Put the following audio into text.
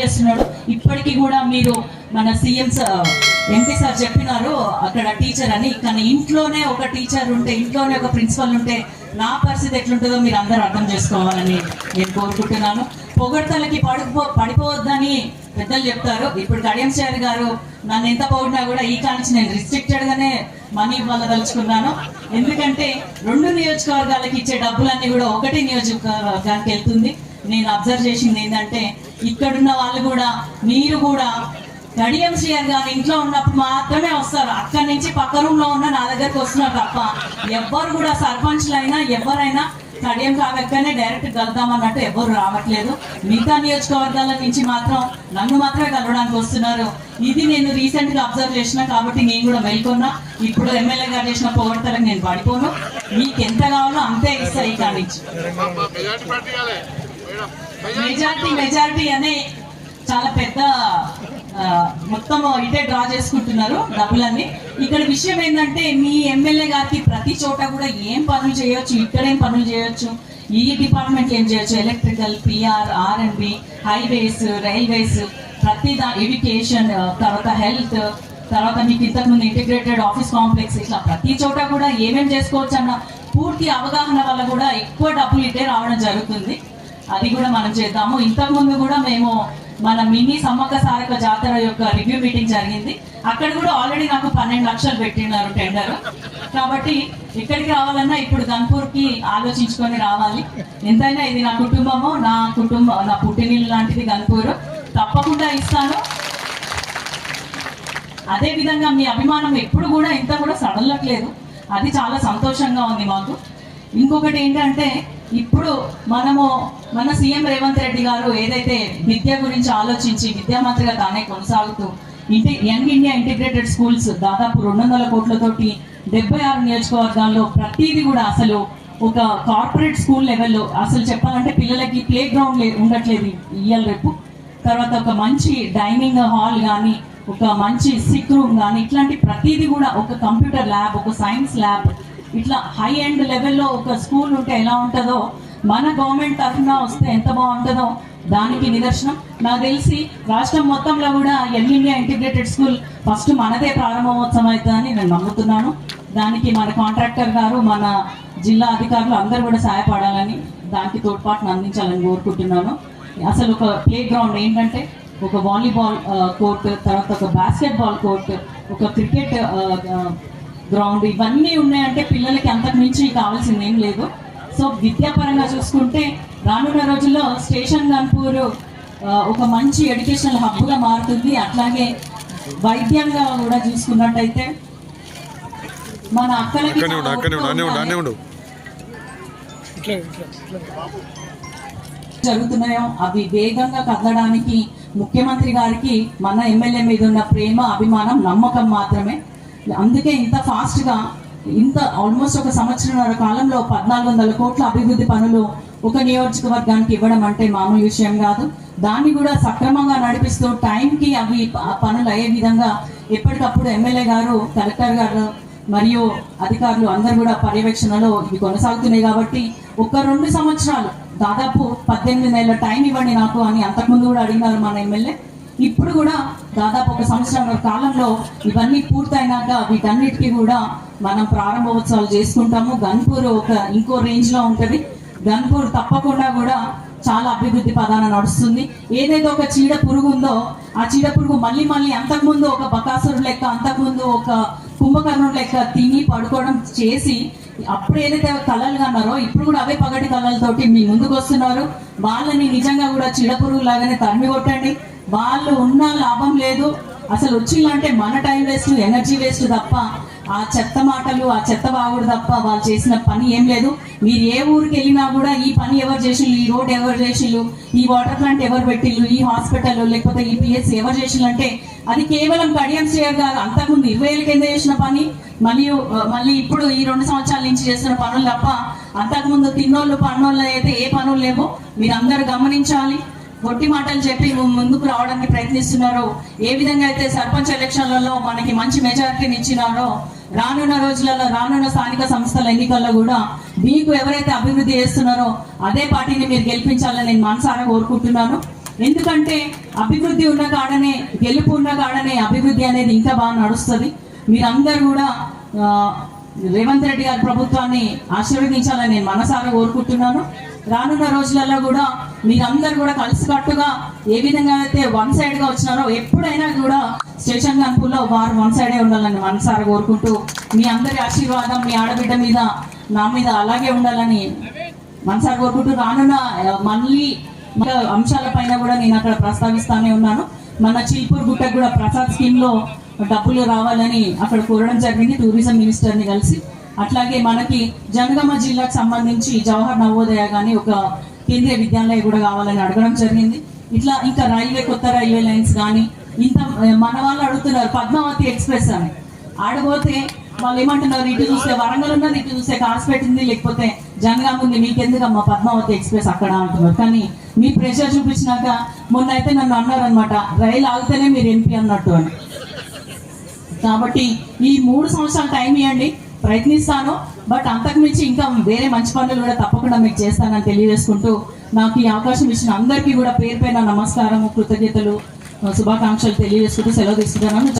చేస్తున్నాడు. ఇప్పటికీ కూడా మీరు మన సీఎం ఎంపీ సార్ చెప్పినారు. అక్కడ టీచర్ అని. కానీ ఇంట్లోనే ఒక టీచర్ ఉంటే ఇంట్లోనే ఒక ప్రిన్సిపల్ ఉంటే నా పరిస్థితి ఎట్లుంటుందో మీరు అందరూ అర్థం చేసుకోవాలని నేను కోరుకుంటున్నాను. పొగడ్తలకి పడిపో పడిపోవద్దని పెద్దలు చెప్తారు. ఇప్పుడు కడియం సార్ గారు నన్ను ఎంత పోగినా కూడా ఈ కానించి నేను రిస్ట్రిక్టెడ్ గానే మనీ ఇవ్వాలదలుచుకున్నాను ఎందుకంటే రెండు నియోజకవర్గాలకి ఇచ్చే డబ్బులన్నీ కూడా ఒకటి నియోజకవర్గానికి వెళ్తుంది. నేను అబ్జర్వ్ చేసింది ఏంటంటే ఇక్కడున్న వాళ్ళు కూడా మీరు కూడా గడియం శ్రీయర్ గారు ఇంట్లో ఉన్నప్పుడు మాత్రమే వస్తారు. అక్కడి నుంచి పక్క రూమ్లో ఉన్న నా దగ్గరకు వస్తున్నారు తప్ప ఎవ్వరు కూడా సర్పంచ్లైనా ఎవరైనా కడియం కాగక్కనే డైరెక్ట్ కలుద్దామన్నట్టు ఎవరు రావట్లేదు. మిగతా నియోజకవర్గాల నుంచి మాత్రం నన్ను మాత్రమే కలవడానికి వస్తున్నారు. ఇది నేను రీసెంట్గా అబ్జర్వ్ చేసిన కాబట్టి నేను కూడా మేల్కొన్నా. ఇప్పుడు ఎమ్మెల్యే గారు చేసిన పోగొడతలకు నేను పడిపోను. మీకు ఎంత కావాలో అంతే ఇస్తాయి ఈ నుంచి. మెజార్టీ మెజార్టీ అనే చాలా పెద్ద మొత్తం ఇటే డ్రా చేసుకుంటున్నారు డబ్బులన్నీ. ఇక్కడ విషయం ఏంటంటే మీ ఎమ్మెల్యే గారికి ప్రతి చోట కూడా ఏం పనులు చేయొచ్చు ఇక్కడేం పనులు చేయొచ్చు? ఈ డిపార్ట్మెంట్ ఏం చేయొచ్చు? Electrical PR R and B highways railways ప్రతి దా ఎడ్యుకేషన్ తర్వాత హెల్త్ తర్వాత మీకు ఇంతకుముందు ఇంటిగ్రేటెడ్ ఆఫీస్ కాంప్లెక్స్ ఇట్లా ప్రతి చోట కూడా ఏమేం చేసుకోవచ్చు అన్న పూర్తి అవగాహన వల్ల కూడా ఎక్కువ డబ్బులు ఇటే రావడం జరుగుతుంది. అది కూడా మనం చేద్దాము. ఇంతకుముందు కూడా మేము మన మినీ సమ్మక్క సారక జాతర యొక్క రివ్యూ మీటింగ్ జరిగింది. అక్కడ కూడా ఆల్రెడీ నాకు పన్నెండు లక్షలు పెట్టినారు టెండర్. కాబట్టి ఎక్కడికి రావాలన్నా ఇప్పుడు గన్పూర్కి ఆలోచించుకొని రావాలి. ఎంతైనా ఇది నా కుటుంబము నా కుటుంబం నా పుట్టినిల్లు లాంటిది గన్పూర్ తప్పకుండా ఇస్తాను. అదే విధంగా మీ అభిమానం ఎప్పుడు కూడా ఇంత కూడా సడలట్లేదు అది చాలా సంతోషంగా ఉంది మాకు. ఇంకొకటి ఏంటంటే ఇప్పుడు మనము మన సీఎం రేవంత్ రెడ్డి గారు ఏదైతే విద్య గురించి ఆలోచించి విద్యామంత్రిగా తానే కొనసాగుతూ ఇంటి యంగ్ ఇండియా ఇంటిగ్రేటెడ్ స్కూల్స్ దాదాపు రెండు వందల కోట్లతోటి డెబ్బై ఆరు నియోజకవర్గాల్లో ప్రతిదీ కూడా అసలు ఒక కార్పొరేట్ స్కూల్ లెవెల్లో అసలు చెప్పాలంటే పిల్లలకి ప్లే గ్రౌండ్ ఉండట్లేదు ఇయ్యాల రేపు. తర్వాత ఒక మంచి డైనింగ్ హాల్ కానీ ఒక మంచి సిక్ రూమ్ కానీ ఇట్లాంటి ప్రతిదీ కూడా ఒక కంప్యూటర్ ల్యాబ్ ఒక సైన్స్ ల్యాబ్ ఇట్లా హై ఎండ్ లెవెల్లో ఒక స్కూల్ ఉంటే ఎలా ఉంటుందో మన గవర్నమెంట్ తరఫున వస్తే ఎంత బాగుంటుందో దానికి నిదర్శనం. నాకు తెలిసి రాష్ట్రం మొత్తంలో కూడా all India integrated school first మనదే ప్రారంభమోత్సవం అవుతుందని నేను నమ్ముతున్నాను. దానికి మన కాంట్రాక్టర్ గారు మన జిల్లా అధికారులు అందరూ కూడా సహాయపడాలని దానికి తోడ్పాటును అందించాలని కోరుకుంటున్నాను. అసలు ఒక ప్లే గ్రౌండ్ ఏంటంటే ఒక వాలీబాల్ కోర్ట్ తర్వాత ఒక బాస్కెట్బాల్ కోర్ట్ ఒక క్రికెట్ గ్రౌండ్ ఇవన్నీ ఉన్నాయంటే పిల్లలకి అంతకు మించి కావాల్సింది ఏం లేదు. సో విద్యాపరంగా చూసుకుంటే రానున్న రోజుల్లో స్టేషన్ గన్పూర్ ఒక మంచి ఎడ్యుకేషనల్ హబ్గా మారుతుంది. అట్లాగే వైద్యంగా కూడా చూసుకున్నట్టయితే మన అక్కలకి జరుగుతున్నాయో అవి వేగంగా కదలడానికి ముఖ్యమంత్రి గారికి మన ఎమ్మెల్యే మీద ఉన్న ప్రేమ అభిమానం నమ్మకం మాత్రమే. అందుకే ఇంత ఫాస్ట్గా ఇంత ఆల్మోస్ట్ ఒక సంవత్సరంన్నర కాలంలో పద్నాలుగు వందల కోట్ల అభివృద్ధి పనులు ఒక నియోజకవర్గానికి ఇవ్వడం అంటే మామూలు విషయం కాదు. దాన్ని కూడా సక్రమంగా నడిపిస్తూ టైంకి అవి పనులు అయ్యే విధంగా ఎప్పటికప్పుడు ఎమ్మెల్యే గారు కలెక్టర్ గారు మరియు అధికారులు అందరూ కూడా పర్యవేక్షణలో ఇవి కొనసాగుతున్నాయి కాబట్టి ఒక రెండు సంవత్సరాలు దాదాపు పద్దెనిమిది నెలల టైం ఇవ్వండి నాకు అని అంతకుముందు కూడా అడిగినారు మన ఎమ్మెల్యే. ఇప్పుడు కూడా దాదాపు ఒక సంవత్సరం కాలంలో ఇవన్నీ పూర్తయినాక వీటన్నిటికీ కూడా మనం ప్రారంభోత్సవాలు చేసుకుంటాము. గన్పూర్ ఒక ఇంకో రేంజ్లో ఉంటుంది. గన్పూర్ తప్పకుండా కూడా చాలా అభివృద్ధి పదాన నడుస్తుంది. ఏదైతే ఒక చీడ పురుగు ఉందో ఆ చీడ పురుగు మళ్ళీ మళ్ళీ అంతకుముందు ఒక బకాసురు లెక్క అంతకుముందు ఒక కుంభకర్ణుడు లెక్క తిని పడుకోవడం చేసి అప్పుడు ఏదైతే కళలు అన్నారో ఇప్పుడు కూడా అవే పగటి కళలతోటి మీ ముందుకు వస్తున్నారు వాళ్ళని నిజంగా కూడా చీడ పురుగు లాగానే తరిమి కొట్టండి వాళ్ళు ఉన్న లాభం లేదు. అసలు వచ్చిందంటే మన టైం వేస్ట్ ఎనర్జీ వేస్ట్ తప్ప ఆ చెత్త మాటలు ఆ చెత్త బాగుడు తప్ప వాళ్ళు చేసిన పని ఏం లేదు. మీరు ఏ ఊరికి వెళ్ళినా కూడా ఈ పని ఎవరు చేసిళ్ళు ఈ రోడ్ ఎవరు చేసిళ్ళు ఈ వాటర్ ప్లాంట్ ఎవరు పెట్టిళ్ళు ఈ హాస్పిటల్ లేకపోతే ఈ పిఎస్ ఎవరు చేసిళ్ళు అంటే అది కేవలం కడియం చేయర్ కాదు. అంతకుముందు ఇరవై ఏళ్ళ కింద చేసిన పని మళ్ళీ మళ్ళీ ఇప్పుడు ఈ రెండు సంవత్సరాల నుంచి చేస్తున్న పనులు తప్ప అంతకుముందు తిన్నోళ్ళు పన్నోళ్ళు అయితే ఏ పనులు లేవో మీరు అందరు గమనించాలి. పొట్టి మాటలు చెప్పి ముందుకు రావడానికి ప్రయత్నిస్తున్నారో ఏ విధంగా అయితే సర్పంచ్ ఎలక్షన్లలో మనకి మంచి మెజారిటీని ఇచ్చినారో రానున్న రోజులలో రానున్న స్థానిక సంస్థల ఎన్నికల్లో కూడా మీకు ఎవరైతే అభివృద్ధి చేస్తున్నారో అదే పార్టీని మీరు గెలిపించాలని నేను మనసారా కోరుకుంటున్నాను. ఎందుకంటే అభివృద్ధి ఉన్న కాడనే గెలుపు ఉన్న కాడనే అభివృద్ధి అనేది ఇంకా బాగా నడుస్తుంది. మీరందరూ కూడా రేవంత్ రెడ్డి గారి ప్రభుత్వాన్ని ఆశీర్వదించాలని నేను మనసారా కోరుకుంటున్నాను. రానున్న రోజులలో కూడా మీరందరూ కూడా కలిసికట్టుగా ఏ విధంగా అయితే వన్ సైడ్గా వచ్చినారో ఎప్పుడైనా కూడా స్టేషన్ గన్పుల్లో వారు వన్ సైడే ఉండాలని మనసారా కోరుకుంటూ మీ అందరి ఆశీర్వాదం మీ ఆడబిడ్డ మీద నా మీద అలాగే ఉండాలని మనసారి కోరుకుంటూ రానున్న మళ్ళీ అంశాల పైన కూడా నేను అక్కడ ప్రస్తావిస్తానే ఉన్నాను. మన చిల్పూర్ గుట్టకు కూడా ప్రసాద్ స్కీమ్లో డబ్బులు రావాలని అక్కడ కోరడం జరిగింది టూరిజం మినిస్టర్ని కలిసి. అట్లాగే మనకి జనగామ జిల్లాకు సంబంధించి జవహర్ నవోదయ కానీ ఒక కేంద్రీయ విద్యాలయం కూడా కావాలని అడగడం జరిగింది. ఇట్లా ఇంకా రైల్వే కొత్త రైల్వే లైన్స్ కానీ ఇంత మన వాళ్ళు అడుగుతున్నారు పద్మావతి ఎక్స్ప్రెస్ అని. ఆడబోతే వాళ్ళు ఏమంటున్నారు ఇటు చూస్తే వరంగల్ ఉన్నది ఇటు చూస్తే కాస్పేట ఉంది లేకపోతే జనగామ ఉంది మీకెందుకమ్మా పద్మావతి ఎక్స్ప్రెస్ అక్కడ అంటున్నారు. కానీ మీ ప్రెషర్ చూపించినాక మొన్న అయితే నన్ను అన్నారనమాట రైలు ఆగితేనే మీరు ఎంపీ అన్నట్టు అని. కాబట్టి ఈ మూడు సంవత్సరాలు టైం ఇవ్వండి ప్రయత్నిస్తాను బట్ అంతకుమించి ఇంకా వేరే మంచి పనులు కూడా తప్పకుండా మీకు చేస్తానని తెలియజేసుకుంటూ నాకు ఈ అవకాశం ఇచ్చిన అందరికీ కూడా పేరు పైన నమస్కారము కృతజ్ఞతలు శుభాకాంక్షలు తెలియజేసుకుంటూ సెలవు తీసుకున్నాను